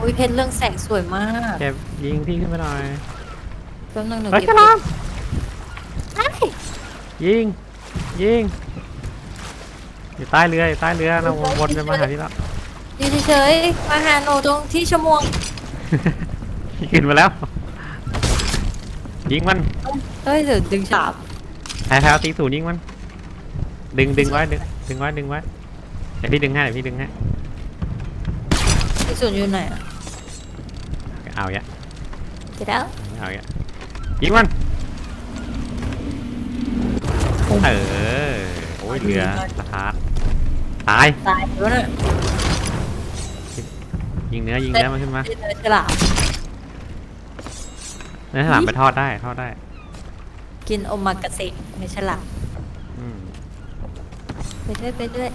อุ้ยเพชรเรื่องแสงสวยมากเก็บยิงพี่ขึ้นไปหน่อยแป๊บนึงหนูเฮ้ยเก็บฉลามเอ้ยยิง ยิง อยู่ใต้เรืออยู่ใต้เรือเราวนไปมาหาที่แล้วอยู่เฉยๆมาหาหนูตรงที่ชะมวงขึ้นมาแล้ว ยิงมันเฮ้ยเดี๋ยวดึงฉาบแพ้แพ้ตีศูนย์ยิงมัน ดึงดึงไว้ดึงดึงไว้ดึงไว้เดี๋ยวพี่ดึงให้เดี๋ยวพี่ดึงให้ที่ ส่วนอยู่ไหนอะเอาอย่าเดี๋ยวแล้วเอาอย่ายิงมันเออโอ้ยเรือสะพานตายตายแล้วน่ะยิงเนื้อยิงเนื้อมันขึ้นมาเป็นเนื้อฉลามเนื้อฉลามไปทอดได้ทอดได้ กินโอมากาเสะไม่ฉลามอืมไปด้วยไปด้วย